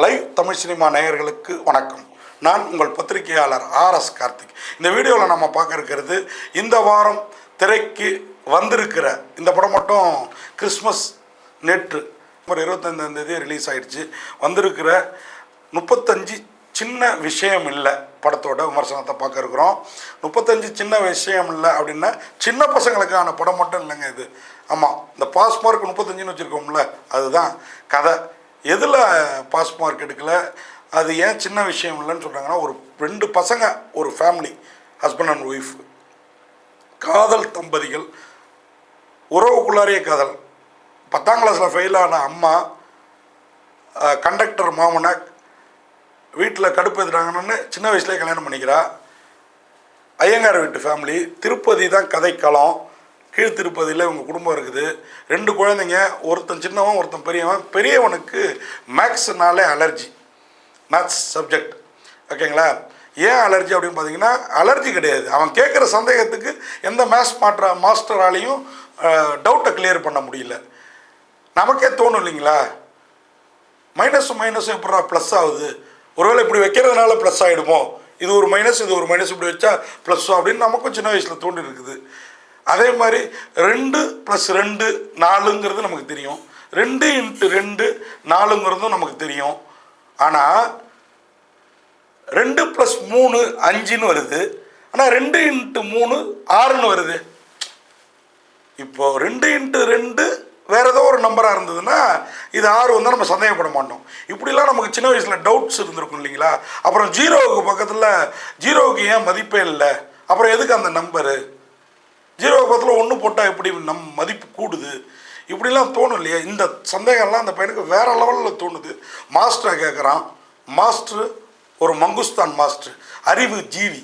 Live Tamil cinema நேயர்களுக்கு வணக்கம். நான் உங்கள் பத்திரிகையாளர் ஆர்எஸ் கார்த்திக். இந்த வீடியோவில் நம்ம பார்க்க இருக்கிறது இந்த வாரம் திரைக்கு வந்திருக்கிற இந்த படம் மட்டும் கிறிஸ்மஸ் நேற்று ஒரு இருபத்தஞ்சாந்தேதி தேதி ரிலீஸ் ஆயிடுச்சு. வந்திருக்கிற முப்பத்தஞ்சு சின்ன விஷயம் இல்லை படத்தோட விமர்சனத்தை பார்க்க இருக்கிறோம். முப்பத்தஞ்சு சின்ன விஷயம் இல்லை அப்படின்னா சின்ன பசங்களுக்கான படம் மட்டும் இல்லைங்க இது. ஆமாம் இந்த பாஸ் மார்க் முப்பத்தஞ்சுன்னு வச்சுருக்கோம்ல அதுதான் கதை. எதில் பாஸ் மார்க் எடுக்கல? அது ஏன் சின்ன விஷயம் இல்லைன்னு சொல்கிறாங்கன்னா ஒரு ரெண்டு பசங்க ஒரு ஃபேமிலி ஹஸ்பண்ட் அண்ட் ஒய்ஃப் காதல் தம்பதிகள். உறவுக்குள்ளாரிய காதல். பத்தாம் கிளாஸில் ஃபெயில் ஆன அம்மா கண்டக்டர் மாமனை வீட்டில் கடுப்பு எதுறாங்கன்னு சின்ன வயசுலேயே கல்யாணம் பண்ணிக்கிறா. ஐயங்கார் வீட்டு ஃபேமிலி திருப்பதி தான் கதைக்களம். கீழ் இவங்க குடும்பம் இருக்குது. ரெண்டு குழந்தைங்க ஒருத்தன் சின்னவன் ஒருத்தன் பெரியவன். பெரியவனுக்கு மேக்ஸ்னாலே அலர்ஜி. Maths subject. ஓகேங்களா? ஏன் அலர்ஜி அப்படின்னு பார்த்தீங்கன்னா அலர்ஜி கிடையாது. அவன் கேட்குற சந்தேகத்துக்கு எந்த மேத்ஸ் மாற்ற மாஸ்டராலையும் டவுட்டை கிளியர் பண்ண முடியல. நமக்கே தோணும் இல்லைங்களா? மைனஸும் மைனஸும் எப்படா ப்ளஸ் ஆகுது? ஒருவேளை இப்படி வைக்கிறதுனால ப்ளஸ் ஆகிடுமோ இது ஒரு மைனஸ் இது ஒரு மைனஸ் இப்படி வச்சா ப்ளஸ் அப்படின்னு நமக்கும் சின்ன வயசில் தோண்டி இருக்குது அதே மாதிரி ரெண்டு ப்ளஸ் ரெண்டு நாலுங்கிறது நமக்கு தெரியும். ரெண்டு இன்ட்டு ரெண்டு நாலுங்கிறதும் நமக்கு தெரியும். ஆனால் ரெண்டு ப்ளஸ் மூணு அஞ்சுன்னு வருது. ஆனால் ரெண்டு இன்ட்டு மூணு ஆறுன்னு வருது. இப்போ ரெண்டு இன்ட்டு ரெண்டு வேறு ஏதோ ஒரு நம்பராக இருந்ததுன்னா இது ஆறு வந்தால் நம்ம சந்தேகப்பட மாட்டோம். இப்படிலாம் நமக்கு சின்ன வயசில் டவுட்ஸ் இருந்திருக்கும் இல்லைங்களா? அப்புறம் ஜீரோவுக்கு பக்கத்தில் ஜீரோவுக்கு ஏன் மதிப்பே இல்லை? அப்புறம் எதுக்கு அந்த நம்பரு ஜீரோ பக்கத்தில் ஒன்று போட்டால் எப்படி நம் மதிப்பு கூடுது? இப்படிலாம் தோணும் இல்லையா? இந்த சந்தேகம்லாம் அந்த பையனுக்கு வேறு லெவலில் தோணுது. மாஸ்டரை கேட்குறான் மாஸ்டர் ஒரு மங்குஸ்தான் மாஸ்டர். அறிவு ஜீவி.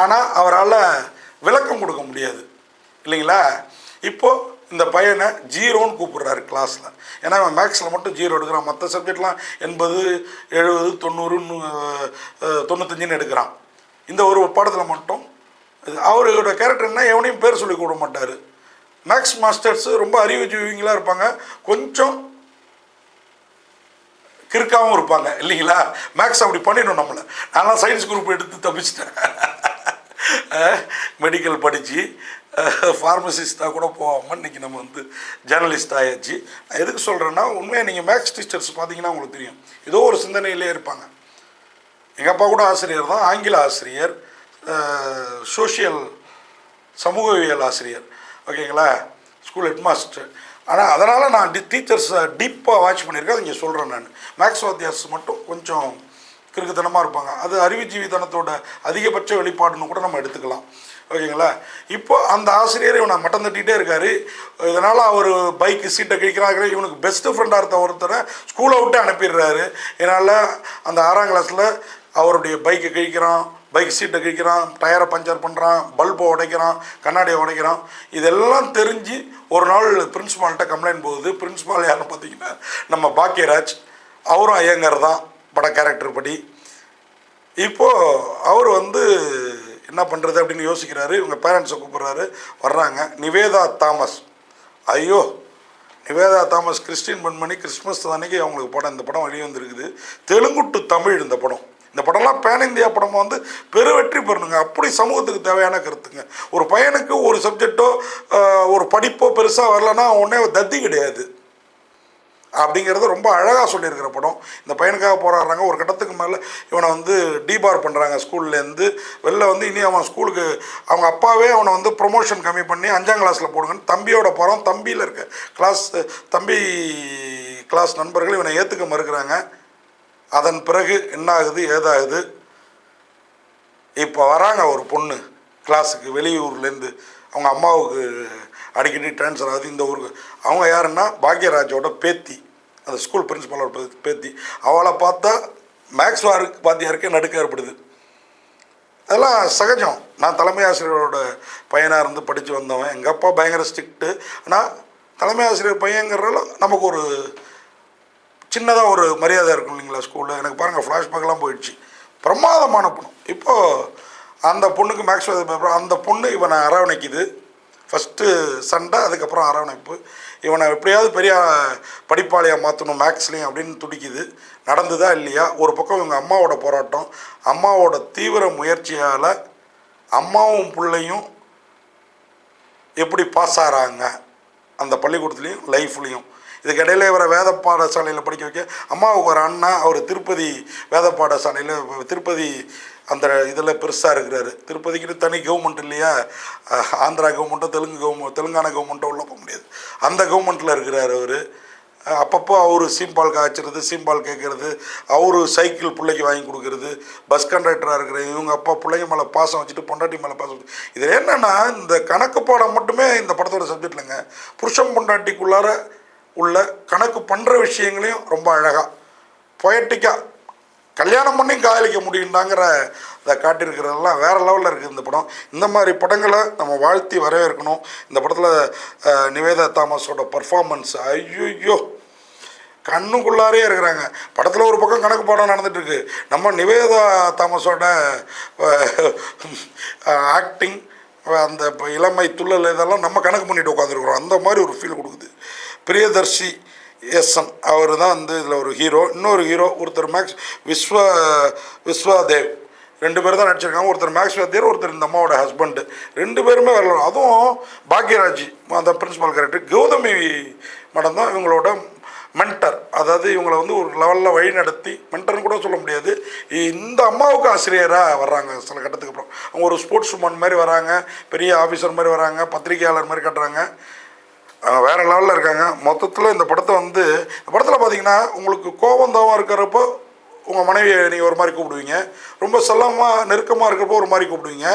ஆனால் அவரால் விளக்கம் கொடுக்க முடியாது. இல்லைங்களா? இப்போ இந்த பையனை ஜீரோன்னு கூப்பிடுறாரு கிளாஸில் ஏன்னா அவன் மேக்ஸில் மட்டும் ஜீரோ எடுக்கிறான். மற்ற சப்ஜெக்ட்லாம் எண்பது எழுபது தொண்ணூறுன்னு தொண்ணூத்தஞ்சுன்னு எடுக்கிறான். இந்த ஒரு பாடத்தில் மட்டும் அவரோட கேரக்டர்னா எவனையும் பேர் சொல்லி கூட மாட்டார். மேக்ஸ் மாஸ்டர்ஸ் ரொம்ப அறிவுஜீவிங்களாக இருப்பாங்க. கொஞ்சம் கிறுக்காகவும் இருப்பாங்க. இல்லைங்களா? மேக்ஸ் அப்படி பண்ணிடும் நம்மளை. நான்லாம் சயின்ஸ் குரூப் எடுத்து தப்பிச்சிட்டேன். மெடிக்கல் படித்து ஃபார்மசிஸ்ட்டாக கூட போகாமல் இன்றைக்கி நம்ம வந்து ஜேர்னலிஸ்ட் ஆயாச்சு. நான் எதுக்கு சொல்கிறேன்னா உண்மையாக நீங்கள் மேக்ஸ் டீச்சர்ஸ் பார்த்தீங்கன்னா உங்களுக்கு தெரியும். ஏதோ ஒரு சிந்தனையிலே இருப்பாங்க. எங்கள் அப்பா கூட ஆசிரியர் தான் ஆங்கில ஆசிரியர். சோஷியல் சமூகவியல் ஆசிரியர். ஓகேங்களா? ஸ்கூல் ஹெட்மாஸ்டர் ஆனால் அதனால் நான் டி டீச்சர்ஸை டீப்பாக வாட்ச் பண்ணியிருக்கேன் அதை இங்கே சொல்கிறேன் நான். மேக்ஸ் வாத்தியாஸ் மட்டும் கொஞ்சம் கிறுக்குத்தனமாக இருப்பாங்க. அது அறிவுஜீவித்தனத்தோட அதிகபட்ச வெளிப்பாடுன்னு கூட நம்ம எடுத்துக்கலாம். ஓகேங்களா? இப்போ அந்த ஆசிரியர் இவனை மட்டம் தட்டிகிட்டே இருக்கார். இதனால் அவர் பைக்கு சீட்டை கிழிக்கிறாங்க இவனுக்கு பெஸ்ட்டு ஃப்ரெண்டாக இருந்த ஒருத்தரை ஸ்கூலை விட்டு அனுப்பிடுறாரு. இதனால் அந்த ஆறாம் கிளாஸில் அவருடைய பைக்கை கிழிக்கிறான். பைக் சீட்டை கிழிக்கிறான் டயரை பஞ்சர் பண்ணுறான் பல்பை உடைக்கிறான் கண்ணாடியை உடைக்கிறான். இதெல்லாம் தெரிஞ்சு ஒரு நாள் பிரின்ஸ்பால்கிட்ட கம்ப்ளைண்ட் போகுது. பிரின்ஸ்பால் யாருன்னு பார்த்தீங்கன்னா நம்ம பாக்கியராஜ். அவரும் ஐயங்கர் தான் பட கேரக்டர் படி. இப்போது அவர் வந்து என்ன பண்ணுறது அப்படின்னு யோசிக்கிறாரு. இவங்க பேரண்ட்ஸை கூப்பிட்றாரு. வர்றாங்க. நிவேதா தாமஸ். ஐயோ நிவேதா தாமஸ் கிறிஸ்டின் பண்மணி கிறிஸ்மஸ் அன்னைக்கு அவங்களுக்கு படம் இந்த படம் வெளியே வந்திருக்குது. தெலுங்கு டு தமிழ் இந்த படம். இந்த படம்லாம் பேன் இந்தியா படமாக வந்து பெருவெற்றி பெறணுங்க. அப்படி சமூகத்துக்கு தேவையான கருத்துங்க. ஒரு பையனுக்கு ஒரு சப்ஜெக்டோ ஒரு படிப்போ பெருசாக வரலன்னா உடனே தத்தி கிடையாது. அப்படிங்கிறத ரொம்ப அழகாக சொல்லியிருக்கிற படம். இந்த பையனுக்காக போராடுறாங்க. ஒரு கட்டத்துக்கு மேலே இவனை வந்து டீபார் பண்ணுறாங்க ஸ்கூல்லேருந்து. வெளில வந்து இனி அவன் ஸ்கூலுக்கு அவங்க அப்பாவே அவனை வந்து ப்ரொமோஷன் கம்மி பண்ணி அஞ்சாம் கிளாஸில் போடுங்கன்னு தம்பியோட போகிறான் தம்பியில் இருக்க கிளாஸ் தம்பி கிளாஸ் நண்பர்கள் இவனை ஏற்றுக்க மறுக்கிறாங்க. அதன் பிறகு என்னாகுது ஏதாகுது? இப்போ வராங்க ஒரு பொண்ணு கிளாஸுக்கு வெளியூர்லேருந்து. அவங்க அம்மாவுக்கு அடிக்கடி ட்ரான்ஸ்ஃபர் ஆகுது. இந்த ஊருக்கு. அவங்க யாருன்னா பாக்யராஜோட பேத்தி. அந்த ஸ்கூல் பிரின்சிபலோட பேத்தி அவளை பார்த்தா மேக்ஸ் வாருக்கு பாத்தியாருக்கே நடுக்க ஏற்படுது. அதெல்லாம் சகஜம். நான் தலைமை ஆசிரியரோட பையனாக இருந்து படித்து வந்தவன். எங்கள் அப்பா பயங்கர ஸ்ட்ரிக்ட்டு ஆனால் தலைமை ஆசிரியர் பையங்கிறதால நமக்கு ஒரு சின்னதாக ஒரு மரியாதை இருக்கும் இல்லைங்களா ஸ்கூலில்? எனக்கு பாருங்கள் ஃப்ளாஷ்பேக்லாம் போயிடுச்சு. பிரமாதமான பொண்ணு. இப்போது அந்த பொண்ணுக்கு மேக்ஸ் பேப்பர் அந்த பொண்ணு இவனை அரவணைக்குது. ஃபஸ்ட்டு சண்டை அதுக்கப்புறம் அரவணைப்பு. இவனை எப்படியாவது பெரிய படிப்பாளியாக மாற்றணும் மேக்ஸ்லேயும் அப்படின்னு துடிக்குது. நடந்துதா இல்லையா? ஒரு பக்கம் இவங்க அம்மாவோட போராட்டம். அம்மாவோட தீவிர முயற்சியால் அம்மாவும் பிள்ளையும் எப்படி பாஸ் ஆகிறாங்க அந்த பள்ளிக்கூடத்துலேயும் லைஃப்லேயும் இதுக்கிடையில இவரை வேத பாடசாலையில் படிக்க வைக்க அம்மாவுக்கு ஒரு அண்ணா அவர் திருப்பதி வேத பாடசாலையில் திருப்பதி அந்த இதில் பெருசாக இருக்கிறாரு. திருப்பதிக்குன்னு தனி கவர்மெண்ட் இல்லையா? ஆந்திரா கவர்மெண்ட்டோ தெலுங்கு கவர்மெண்ட் தெலுங்கானா கவர்மெண்ட்டோ உள்ள போக முடியாது. அந்த கவர்மெண்ட்டில் இருக்கிறார் அவர். அப்பப்போ அவர் சீம்பால் காய்ச்சறது சீம்பால் கேட்குறது அவர் சைக்கிள் பிள்ளைக்கு வாங்கி கொடுக்கறது பஸ் கண்டக்டராக இருக்கிற இவங்க அப்பா பிள்ளைங்க மேலே பாசம் வச்சுட்டு பொண்டாட்டி மேலே பாசம் வச்சு இது என்னென்னா இந்த கணக்கு பாடம் மட்டுமே இந்த படத்தோட சப்ஜெக்ட் இல்லைங்க. புருஷன் பொண்டாட்டிக்குள்ளார உள்ள கணக்கு பண்ணுற விஷயங்களையும் ரொம்ப அழகாக பொயட்டிக்காக கல்யாணம் பண்ணி காதலிக்க முடியுண்டாங்கிற இதை காட்டியிருக்கிறதெல்லாம் வேறு லெவலில் இருக்குது இந்த படம். இந்த மாதிரி படங்களை நம்ம வாழ்த்தி வரவேற்கணும். இந்த படத்தில் நிவேதா தாமஸோட பர்ஃபார்மன்ஸ் ஐயோ கண்ணுக்குள்ளாரே இருக்கிறாங்க. படத்தில் ஒரு பக்கம் கணக்கு பாடம் நடந்துட்டு நம்ம நிவேதா தாமஸோட ஆக்டிங் அந்த இளமை துள்ளல் இதெல்லாம் நம்ம கணக்கு பண்ணிட்டு உட்காந்துருக்குறோம் அந்த மாதிரி ஒரு ஃபீல் கொடுக்குது. பிரியதர்ஷி எஸ்என் அவர் தான் வந்து இதில் ஒரு ஹீரோ இன்னொரு ஹீரோ ஒருத்தர் மேக்ஸ் விஸ்வ விஸ்வாதேவ். ரெண்டு பேர் தான் நடிச்சிருக்காங்க. ஒருத்தர் மேக்ஸ் வாத்தியார் ஒருத்தர் இந்த அம்மாவோட ஹஸ்பண்டு ரெண்டு பேருமே வரலாம் அதுவும் பாக்யராஜ் அந்த பிரின்சிபால் கேரக்டர் கௌதமி மேடம் தான் இவங்களோட மென்டர் அதாவது இவங்களை வந்து ஒரு லெவலில் வழி நடத்தி மென்டர்னு கூட சொல்ல முடியாது. இந்த அம்மாவுக்கு ஆசிரியராக வர்றாங்க சில கட்டத்துக்கு அப்புறம். அவங்க ஒரு ஸ்போர்ட்ஸ் மேன் மாதிரி வராங்க. பெரிய ஆஃபீஸர் மாதிரி வராங்க. பத்திரிகையாளர் மாதிரி கட்டுறாங்க. அவங்க வேறு லெவலில் இருக்காங்க. மொத்தத்தில் இந்த படத்தை வந்து இந்த படத்தில் பார்த்தீங்கன்னா உங்களுக்கு கோபம் தாவம் இருக்கிறப்போ உங்கள் மனைவியை நீங்கள் ஒரு மாதிரி கூப்பிடுவீங்க. ரொம்ப செல்லமாக நெருக்கமாக இருக்கிறப்போ ஒரு மாதிரி கூப்பிடுவீங்க.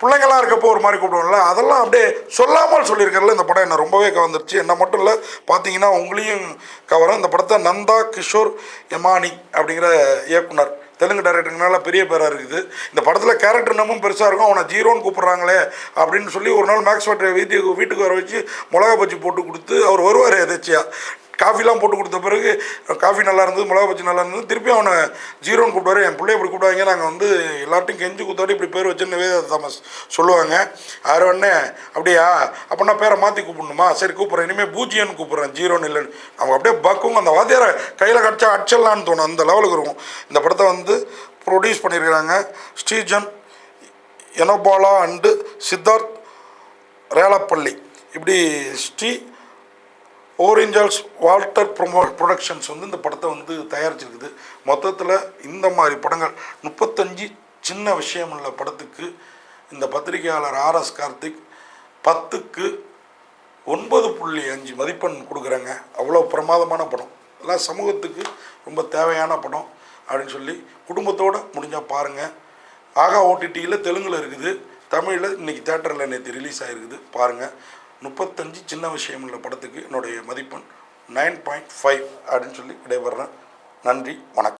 பிள்ளைங்களாம் இருக்கப்போ ஒரு மாதிரி கூப்பிடுவோம்ல. அதெல்லாம் அப்படியே சொல்லாமல் சொல்லியிருக்கிறதுல இந்த படம் என்னை ரொம்பவே கவர்ந்துருச்சு. என்ன மட்டும் இல்லை பார்த்தீங்கன்னா உங்களையும் கவரும். இந்த படத்தை நந்தா கிஷோர் யமானி அப்படிங்கிற இயக்குனர் தெலுங்கு டைரக்டருங்கனால பெரிய பேராக இருக்குது. இந்த படத்தில் கேரக்டர் இன்னமும் பெருசாக இருக்கும். அவனை ஜீரோன்னு கூப்பிட்றாங்களே அப்படின்னு சொல்லி ஒரு நாள் மேக்ஸ் வாட்டர் வீட்டுக்கு வீட்டுக்கு வர வச்சு மிளகா பஜ்ஜி போட்டு கொடுத்து அவர் வருவார் எதாச்சியாக காஃபிலாம் போட்டு கொடுத்த பிறகு காஃபி நல்லா இருந்தது மிளகா பஜ்ஜி நல்லா இருந்தது. திருப்பி அவனை ஜீரோன்னு கூப்பிடுவாரு. என் பிள்ளைய இப்படி கூப்பிடுவாங்க நாங்கள் வந்து எல்லார்ட்டையும் கெஞ்சி குத்தாடி இப்படி பேர் வச்சு நிவேதா தாமஸ் சொல்லுவாங்க. ஆறு உடனே அப்படியா? அப்படின்னா பேரை மாற்றி கூப்பிடணுமா? சரி கூப்பிட்றேன். இனிமேல் பூஜ்ஜியன்னு கூப்பிட்றேன். ஜீரோன்னு இல்லைன்னு. அவங்க அப்படியே பக்குங்க அந்த வாத்தியாரை கையில் கடிச்சா அடிச்சிடலான்னு தோணும். அந்த லெவலுக்கு இருக்கும். இந்த படத்தை வந்து ப்ரொடியூஸ் பண்ணியிருக்கிறாங்க ஸ்ரீஜன் எனோபாலா அண்டு சித்தார்த் ரேலப்பள்ளி. இப்படி Sri originals Walter promo productions வந்து இந்த படத்தை வந்து தயாரிச்சிருக்குது. மொத்தத்தில் இந்த மாதிரி படங்கள் முப்பத்தஞ்சு சின்ன விஷயம் உள்ள படத்துக்கு இந்த பத்திரிகையாளர் ஆர்எஸ் கார்த்திக் பத்துக்கு ஒன்பது புள்ளி அஞ்சு மதிப்பெண் கொடுக்குறாங்க. அவ்வளோ பிரமாதமான படம். எல்லாம் சமூகத்துக்கு ரொம்ப தேவையான படம் அப்படின்னு சொல்லி குடும்பத்தோடு முடிஞ்சால் பாருங்கள் ஆகா ஓடிடியில் தெலுங்கில் இருக்குது. தமிழில் இன்றைக்கி தேட்டரில் நேற்று ரிலீஸ் ஆகிருக்குது பாருங்கள் முப்பத்தஞ்சு சின்ன விஷயம் உள்ள படத்துக்கு என்னுடைய மதிப்பெண் நைன் பாயிண்ட் ஃபைவ் அப்படின்னு சொல்லி விடைபெறேன் நன்றி வணக்கம்.